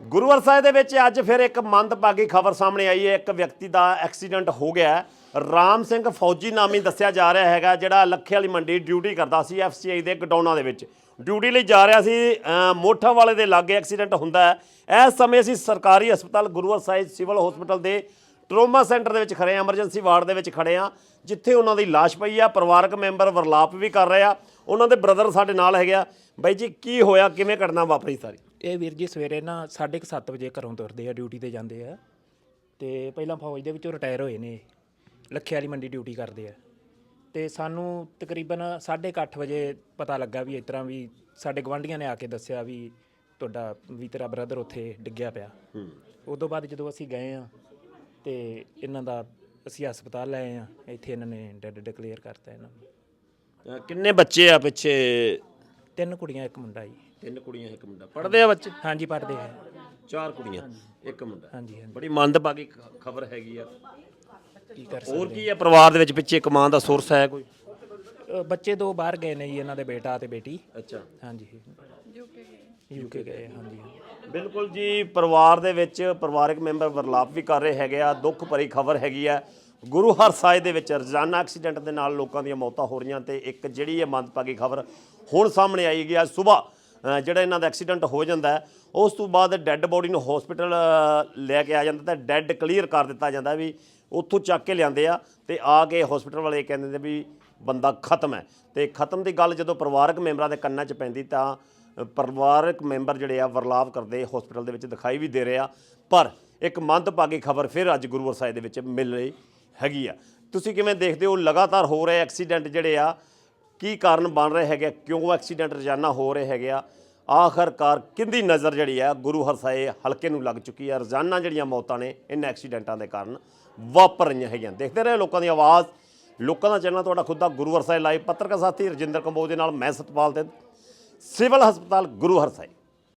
ਗੁਰੂਵਰ ਸਾਹਿਬ ਦੇ ਵਿੱਚ ਅੱਜ ਫਿਰ ਇੱਕ ਮੰਦਭਾਗੀ ਖਬਰ ਸਾਹਮਣੇ ਆਈ ਹੈ। ਇੱਕ ਵਿਅਕਤੀ ਦਾ ਐਕਸੀਡੈਂਟ ਹੋ ਗਿਆ ਰਾਮ ਸਿੰਘ ਫੌਜੀ ਨਾਮੀ ਦੱਸਿਆ ਜਾ ਰਿਹਾ ਹੈਗਾ, ਜਿਹੜਾ ਲੱਖੇ ਵਾਲੀ ਮੰਡੀ ਡਿਊਟੀ ਕਰਦਾ ਸੀ ਐਫਸੀਆਈ ਦੇ ਗਡਾਊਨਾਂ ਦੇ ਵਿੱਚ। ਡਿਊਟੀ ਲਈ ਜਾ ਰਿਹਾ ਸੀ ਅਮ ਮੋਠਾ ਵਾਲੇ ਦੇ ਲਾਗੇ ਐਕਸੀਡੈਂਟ ਹੁੰਦਾ ਹੈ। ਇਸ ਸਮੇਂ ਅਸੀਂ ਸਰਕਾਰੀ ਹਸਪਤਾਲ ਗੁਰੂਵਰ ਸਾਹਿਬ ਸਿਵਲ ਹਸਪੀਟਲ ਦੇ ਟਰੋਮਾ ਸੈਂਟਰ ਦੇ ਵਿੱਚ ਖੜੇ ਆ ਐਮਰਜੈਂਸੀ ਵਾਰਡ ਦੇ ਵਿੱਚ ਖੜੇ ਆ ਜਿੱਥੇ ਉਹਨਾਂ ਦੀ ਲਾਸ਼ ਪਈ ਆ। ਪਰਿਵਾਰਕ ਮੈਂਬਰ ਵਰਲਾਪ ਵੀ ਕਰ ਰਹੇ ਆ। ਉਹਨਾਂ ਦੇ ਬ੍ਰਦਰ ਸਾਡੇ ਨਾਲ ਹੈਗੇ ਆ। ਬਾਈ ਜੀ, ਕੀ ਹੋਇਆ? ਕਿਵੇਂ ਘਟਨਾ ਵਾਪਰੀ ਸਾਰੀ? ਇਹ ਵੀਰ ਜੀ ਸਵੇਰੇ ਨਾ 7:30 ਵਜੇ ਘਰੋਂ ਤੁਰਦੇ ਆ ਡਿਊਟੀ ਤੇ ਜਾਂਦੇ ਆ। ਤੇ ਪਹਿਲਾਂ ਫੌਜ ਦੇ ਵਿੱਚੋਂ ਰਿਟਾਇਰ ਹੋਏ ਨੇ। ਲੱਖੇ ਵਾਲੀ ਮੰਡੀ ਡਿਊਟੀ ਕਰਦੇ ਆ। ਤੇ ਸਾਨੂੰ ਤਕਰੀਬਨ 8:30 ਵਜੇ ਪਤਾ ਲੱਗਾ ਵੀ ਇਸ ਤਰ੍ਹਾਂ ਵੀ ਸਾਡੇ ਗਵਾਂਢੀਆਂ ਨੇ ਆ ਕੇ ਦੱਸਿਆ ਵੀ ਤੁਹਾਡਾ ਵੀ ਤੇਰਾ ਬ੍ਰਦਰ ਉੱਥੇ ਡਿੱਗਿਆ ਪਿਆ। ਉਦੋਂ ਬਾਅਦ ਜਦੋਂ ਅਸੀਂ ਗਏ ਆ ਤੇ ਇਹਨਾਂ ਦਾ ਅਸੀਂ ਹਸਪਤਾਲ ਲੈ ਆਏ ਆ ਇੱਥੇ ਇਹਨਾਂ ਨੇ ਡੈਡ ਡਿਕਲੇਅਰ ਕਰਤਾ ਇਹਨਾਂ ਨੂੰ। ਅਹ ਕਿੰਨੇ ਬੱਚੇ ਆ ਪਿੱਛੇ? ਤਿੰਨ ਕੁੜੀਆਂ ਇੱਕ ਮੁੰਡਾ ਜੀ। ਤਿੰਨ ਕੁੜੀਆਂ ਇੱਕ ਮੁੰਡਾ। ਪੜਦੇ ਆ ਬੱਚੇ? ਹਾਂਜੀ ਪੜ੍ਹਦੇ ਆ। ਚਾਰ ਕੁੜੀਆਂ ਇੱਕ ਮੁੰਡਾ। ਹਾਂਜੀ ਹਾਂਜੀ। ਬੜੀ ਮੰਦਭਾਗੀ ਖਬਰ ਹੈਗੀ ਆ। ਕੀ ਕਰ ਹੋਰ ਕੀ ਹੈ ਪਰਿਵਾਰ ਦੇ ਵਿੱਚ ਪਿੱਛੇ ਕਮਾਨ ਦਾ ਸੋਰਸ ਹੈ ਕੋਈ? ਅ, ਬੱਚੇ ਦੋ ਬਾਹਰ ਗਏ ਨੇ ਜੀ ਇਹਨਾਂ ਦੇ ਬੇਟਾ ਤੇ ਬੇਟੀ। ਅੱਛਾ। ਹਾਂਜੀ। ਯੂਕੇ ਗਏ। ਯੂਕੇ ਗਏ ਹਾਂਜੀ। ਬਿਲਕੁਲ ਜੀ ਪਰਿਵਾਰ ਦੇ ਵਿੱਚ ਪਰਿਵਾਰਕ ਮੈਂਬਰ ਵਰਲਾਪ ਵੀ ਕਰ ਰਹੇ ਹੈਗੇ ਆ। ਦੁੱਖ ਭਰੀ ਖਬਰ ਹੈਗੀ ਆ। ਗੁਰੂ ਹਰਸਾਏ ਦੇ ਵਿੱਚ ਰੋਜ਼ਾਨਾ ਐਕਸੀਡੈਂਟ ਦੇ ਨਾਲ ਲੋਕਾਂ ਦੀਆਂ ਮੌਤਾਂ ਹੋ ਰਹੀਆਂ ਤੇ ਇੱਕ ਜਿਹੜੀ ਇਹ ਮੰਦਭਾਗੀ ਖਬਰ ਹੁਣ ਸਾਹਮਣੇ ਆਈ ਗਈ ਅੱਜ ਸਵੇਰ ਜਿਹੜਾ ਇਹਨਾਂ ਦਾ ਐਕਸੀਡੈਂਟ ਹੋ ਜਾਂਦਾ ਉਸ ਤੋਂ ਬਾਅਦ ਡੈੱਡ ਬੋਡੀ ਨੂੰ ਹਸਪੀਟਲ ਲੈ ਕੇ ਆ ਜਾਂਦਾ ਤਾਂ ਡੈੱਡ ਕਲੀਅਰ ਕਰ ਦਿੱਤਾ ਜਾਂਦਾ ਵੀ ਉੱਥੋਂ ਚੱਕ ਕੇ ਲਿਆਂਦੇ ਆ ਤੇ ਆ ਕੇ ਹਸਪੀਟਲ ਵਾਲੇ ਕਹਿੰਦੇ ਨੇ ਵੀ ਬੰਦਾ ਖਤਮ ਹੈ। ਤੇ ਖਤਮ ਦੀ ਗੱਲ ਜਦੋਂ ਪਰਿਵਾਰਕ ਮੈਂਬਰਾਂ ਦੇ ਕੰਨਾਂ 'ਚ ਪੈਂਦੀ ਤਾਂ ਪਰਿਵਾਰਕ ਮੈਂਬਰ ਜਿਹੜੇ ਆ ਵਰਲਾਪ ਕਰਦੇ ਹਸਪੀਟਲ ਦੇ ਵਿੱਚ ਦਿਖਾਈ ਵੀ ਦੇ ਰਹੇ ਆ। ਪਰ ਇੱਕ ਮੰਦਭਾਗੀ ਖਬਰ ਫਿਰ ਅੱਜ ਗੁਰੂਵਰ ਸਾਹਿਬ ਦੇ ਵਿੱਚ ਮਿਲ ਰਹੀ ਹੈਗੀ ਆ। ਤੁਸੀਂ ਕਿਵੇਂ ਦੇਖਦੇ ਹੋ? ਲਗਾਤਾਰ ਹੋ ਰਹੇ ਐਕਸੀਡੈਂਟ ਜਿਹੜੇ ਆ ਕੀ ਕਾਰਨ ਬਣ ਰਹੇ ਹੈਗੇ ਕਿਉਂ ਐਕਸੀਡੈਂਟ ਰੋਜ਼ਾਨਾ ਹੋ ਰਹੇ ਹੈਗੇ ਆ? ਆਖਰਕਾਰ ਕਿੰਦੀ ਨਜ਼ਰ ਜਿਹੜੀ ਆ ਗੁਰੂ ਹਰਸਾਏ ਹਲਕੇ ਨੂੰ ਲੱਗ ਚੁੱਕੀ ਆ? ਰੋਜ਼ਾਨਾ ਜਿਹੜੀਆਂ ਮੌਤਾਂ ਨੇ ਇਹਨਾਂ ਐਕਸੀਡੈਂਟਾਂ ਦੇ ਕਾਰਨ ਵਾਪਰ ਰਹੀਆਂ ਹੈਗੀਆਂ। ਦੇਖਦੇ ਰਹੇ ਲੋਕਾਂ ਦੀ ਆਵਾਜ਼। ਲੋਕਾਂ ਦਾ ਚੈਨਲ ਤੁਹਾਡਾ ਖੁਦ ਦਾ ਗੁਰੂ ਹਰਸਾਏ ਲਾਈਵ ਪੱਤਰਕਾਰ ਸਾਥੀ ਰਜਿੰਦਰ ਕੰਬੋਜ ਦੇ ਨਾਲ, ਮੈਂ ਸਤਪਾਲ ਤੇ ਸਿਵਲ ਹਸਪਤਾਲ ਗੁਰੂ ਹਰਸਾਏ